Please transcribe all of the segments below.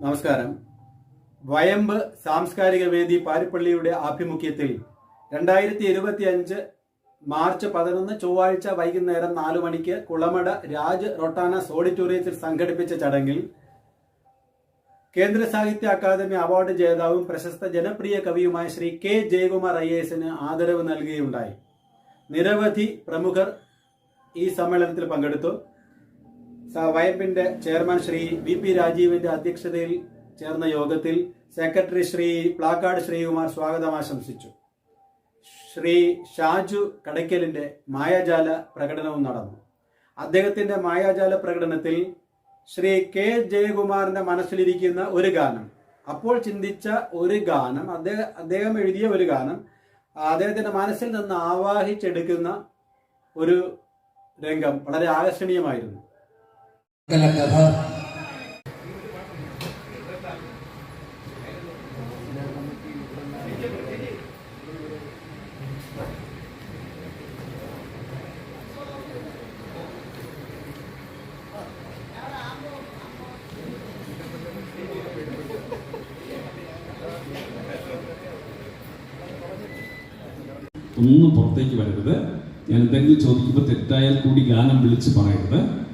നമസ്കാരം. വയമ്പ് സാംസ്കാരിക വേദി പാരിപ്പള്ളിയുടെ ആഭിമുഖ്യത്തിൽ രണ്ടായിരത്തി ഇരുപത്തി അഞ്ച് മാർച്ച് പതിനൊന്ന് ചൊവ്വാഴ്ച വൈകുന്നേരം നാലു മണിക്ക് കുളമട രാജ് റൊട്ടാനസ് ഓഡിറ്റോറിയത്തിൽ സംഘടിപ്പിച്ച ചടങ്ങിൽ കേന്ദ്ര സാഹിത്യ അക്കാദമി അവാർഡ് ജേതാവും പ്രശസ്ത ജനപ്രിയ കവിയുമായ ശ്രീ കെ ജയകുമാർ ഐ എസിന് ആദരവ് നൽകുകയുണ്ടായി. നിരവധി പ്രമുഖർ ഈ സമ്മേളനത്തിൽ പങ്കെടുത്തു. വയപ്പിന്റെ ചെയർമാൻ ശ്രീ വി പി രാജീവിന്റെ അധ്യക്ഷതയിൽ ചേർന്ന യോഗത്തിൽ സെക്രട്ടറി ശ്രീ പ്ലാക്കാട് ശ്രീകുമാർ സ്വാഗതം ആശംസിച്ചു. ശ്രീ ഷാജു കടയ്ക്കലിന്റെ മായാജാല പ്രകടനവും നടന്നു. അദ്ദേഹത്തിന്റെ മായാജാല പ്രകടനത്തിൽ ശ്രീ കെ ജയകുമാറിന്റെ മനസ്സിലിരിക്കുന്ന ഒരു ഗാനം അപ്പോൾ ചിന്തിച്ച ഒരു ഗാനം അദ്ദേഹം അദ്ദേഹം എഴുതിയ ഒരു ഗാനം അദ്ദേഹത്തിന്റെ മനസ്സിൽ നിന്ന് ആവാഹിച്ചെടുക്കുന്ന ഒരു രംഗം വളരെ ആകർഷണീയമായിരുന്നു. കഥ ഒന്നും പുറത്തേക്ക് വരരുത്. ഞാൻ എന്തെങ്കിലും ചോദിക്കുമ്പോൾ തെറ്റായാൽ കൂടി ഗാനം വിളിച്ച് പറയരുത്.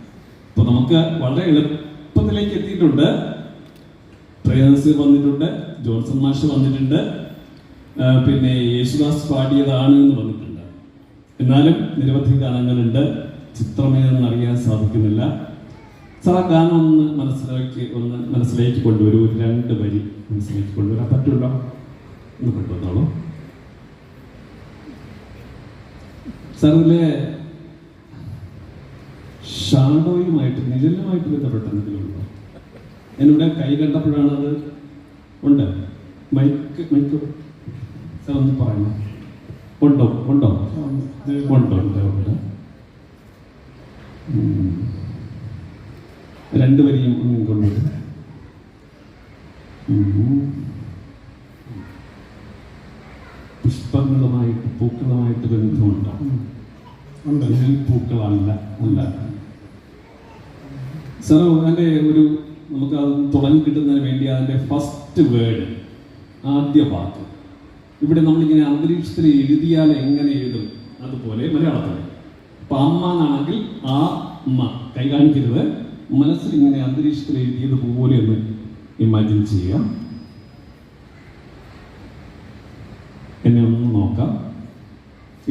അപ്പൊ നമുക്ക് വളരെ എളുപ്പത്തിലേക്ക് എത്തിയിട്ടുണ്ട്. പ്രേതസ് വന്നിട്ടുണ്ട് ജോൺസൺ മാഷ് വന്നിട്ടുണ്ട് പിന്നെ യേശുദാസ് പാടിയതാണ് എന്ന് പറഞ്ഞിട്ടുണ്ട് എന്നാലും നിരവധി ഗാനങ്ങളുണ്ട് ചിത്രമേതെന്ന് അറിയാൻ സാധിക്കുന്നില്ല. സാർ ആ ഗാനം ഒന്ന് മനസ്സിലാക്കി ഒന്ന് മനസ്സിലേക്ക് കൊണ്ടുവരൂ ഒരു രണ്ട് വരി മനസ്സിലേക്ക് കൊണ്ടുവരാൻ പറ്റുള്ളോ ഒന്ന് കൊണ്ടുവന്നോളൂ. സാർ ഇതിലെ ഷാഡോയുമായിട്ട് നിഴലുമായിട്ട് ബന്ധപ്പെട്ട എന്തെങ്കിലും ഉണ്ടോ ഞാനിവിടെ കൈ കണ്ടപ്പോഴാണ് അത് ഉണ്ട്. Mic mic. സാർ ഒന്ന് പറയണം? ഉണ്ടോ? ഉണ്ടോ? ഉണ്ടോ? ഉണ്ട് ഉണ്ട്. രണ്ടു രണ്ട് വരിയും ഒന്നും കൊണ്ടുവരും. ഉം. പുഷ്പങ്ങളുമായിട്ട് പൂക്കളുമായിട്ട് ബന്ധമുണ്ടോ? ഉണ്ട്. പൂക്കളല്ല അല്ല. സാർ അതിന്റെ ഒരു നമുക്ക് അത് തുടങ്ങി കിട്ടുന്നതിന് വേണ്ടി അതിന്റെ ഫസ്റ്റ് വേർഡ് ആദ്യ വാക്ക്. ഇവിടെ നമ്മളിങ്ങനെ അന്തരീക്ഷത്തിൽ എഴുതിയാൽ എങ്ങനെ എഴുതും? അതുപോലെ മലയാളത്തിൽ. അപ്പൊ അമ്മ എന്നാണെങ്കിൽ ആ അമ്മ കൈ കാണിക്കരുത്. മനസ്സിൽ ഇങ്ങനെ അന്തരീക്ഷത്തിൽ എഴുതിയത് പോലെ ഒന്ന് ഇമാജിൻ ചെയ്യാം എന്നെ ഒന്ന് നോക്കാം.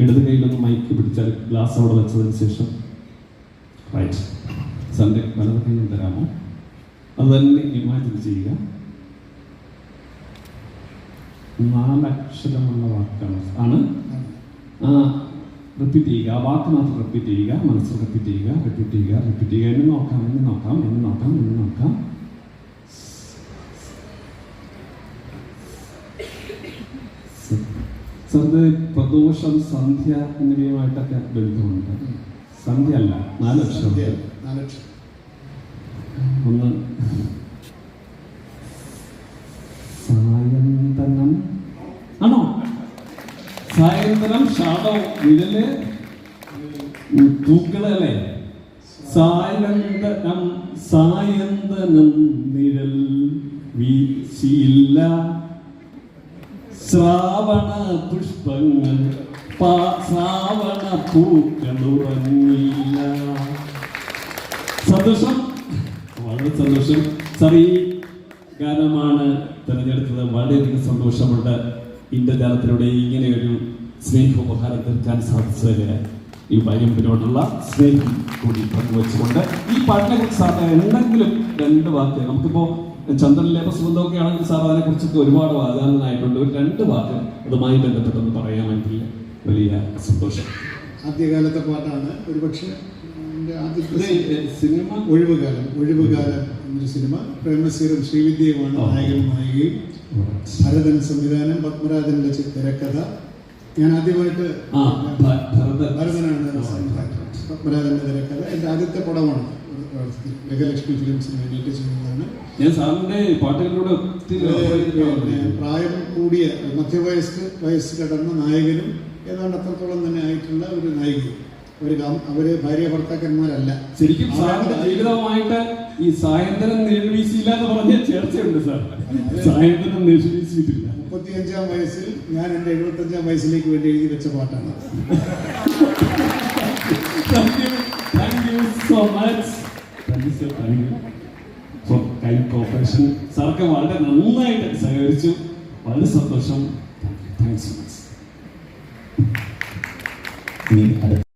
ഇടത് കയ്യിലൊന്ന് മൈക്ക് പിടിച്ചാൽ ഗ്ലാസ് അവിടെ വെച്ചതിന് ശേഷം. റൈറ്റ് സൺഡേ വലത് കയ്യിൽ തരാമോ അത് തന്നെ ഇമാജിൻ ചെയ്യുക നാലക്ഷരമുള്ള വാക്കാണ് ആണ് ആ റിപ്പീറ്റ് ചെയ്യുക ആ വാക്ക് മാത്രം റിപ്പീറ്റ് ചെയ്യുക മനസ്സിൽ റിപ്പീറ്റ് ചെയ്യുക റിപ്പീറ്റ് ചെയ്യുക റിപ്പീറ്റ് ചെയ്യുക എന്ന് നോക്കാം എന്ന് നോക്കാം എന്ന് നോക്കാം എന്ന് നോക്കാം സന്ധ്യ പ്രദോഷം സന്ധ്യ എന്നിവയുമായിട്ടൊക്കെ ബന്ധമുണ്ട് സന്ധ്യ അല്ല നാല് നാലക്ഷരം. ഒന്ന്. സായന്തനം. ആണോ? സായന്തനം ശാദോ നിഴൽ തൂക്കളല്ലേ സായന്തനം സായന്തനം നിഴൽ വീശിയില്ല. ശ്രാവണ പുഷ്പങ്ങൾ ശ്രാവണ പൂക്കളുറങ്ങില്ല സന്തോഷം? വളരെ സന്തോഷം. സാർ ഈ ഗാനമാണ് തിരഞ്ഞെടുത്തത്. വളരെയധികം സന്തോഷമുണ്ട്. ഇന്ദ്രജാലത്തിലൂടെ ഇങ്ങനെ ഒരു സ്നേഹോപഹാരം തീർക്കാൻ സാധിച്ചതിന് ഈ വയമ്പിനോടുള്ള സ്നേഹം കൂടി പങ്കുവെച്ചുകൊണ്ട് ഈ പാട്ടിനെ കുറിച്ച് സാറിന് എന്തെങ്കിലും രണ്ട് വാക്ക് നമുക്കിപ്പോ ചന്ദ്രനിലെ പ്രസംഗമൊക്കെ ആണെങ്കിൽ സാർ അതിനെ കുറിച്ചൊക്കെ ഒരുപാട് വാഗ്ദാനമായിട്ടുണ്ട് ഒരു രണ്ട് വാക്ക് അതുമായി ബന്ധപ്പെട്ടൊന്ന് പറയാമെങ്കിൽ വലിയ സന്തോഷം. ആദ്യകാലത്തെ പാട്ടാണ്. ഒരുപക്ഷെ സിനിമ? ഒഴിവുകാലം. ഒഴിവുകാലം എന്നൊരു സിനിമ. പ്രേമസീറും ശ്രീവിദ്യയുമാണ്. നായകനും നായികയും ഭരതൻ സംവിധാനം പത്മരാജന്റെ തിരക്കഥ. ഞാൻ ആദ്യമായിട്ട് ഭരതനാണ് പത്മരാജന്റെ തിരക്കഥ. എന്റെ ആദ്യത്തെ പടമാണ്. ഗജലക്ഷ്മി ഫിലിംസിന് വേണ്ടിയിട്ട് ചെയ്യുന്നതാണ്. ഞാൻ സാറിന്റെ പാട്ടുകളിലൂടെ പ്രായം കൂടിയ മധ്യവയസ്ക് വയസ്സ് കടന്ന നായകനും ഏതാണ്ട് അത്രത്തോളം തന്നെ ആയിട്ടുള്ള ഒരു നായികയും. ഒരു അവർ ഭാര്യ ഭർത്താക്കന്മാരല്ല. ശരിക്കും ജീവിതമായിട്ട് ഈ സായന്തനം നീഴ്വീശിയില്ല എന്ന് പറഞ്ഞ ചേർച്ചയുണ്ട് സാർ. സായന്തനം നീഴ്വീശിയിട്ടില്ല മുപ്പത്തിയഞ്ചാം വയസ്സിൽ ഞാൻ എന്റെ എഴുപത്തഞ്ചാം വയസ്സിലേക്ക് വേണ്ടി എഴുതി വെച്ച പാട്ടാണ്. Thank you so much thank thank you for kind cooperation സാർക്ക് വളരെ നന്നായിട്ട് സഹകരിച്ചു. വളരെ സന്തോഷം. Thank you so much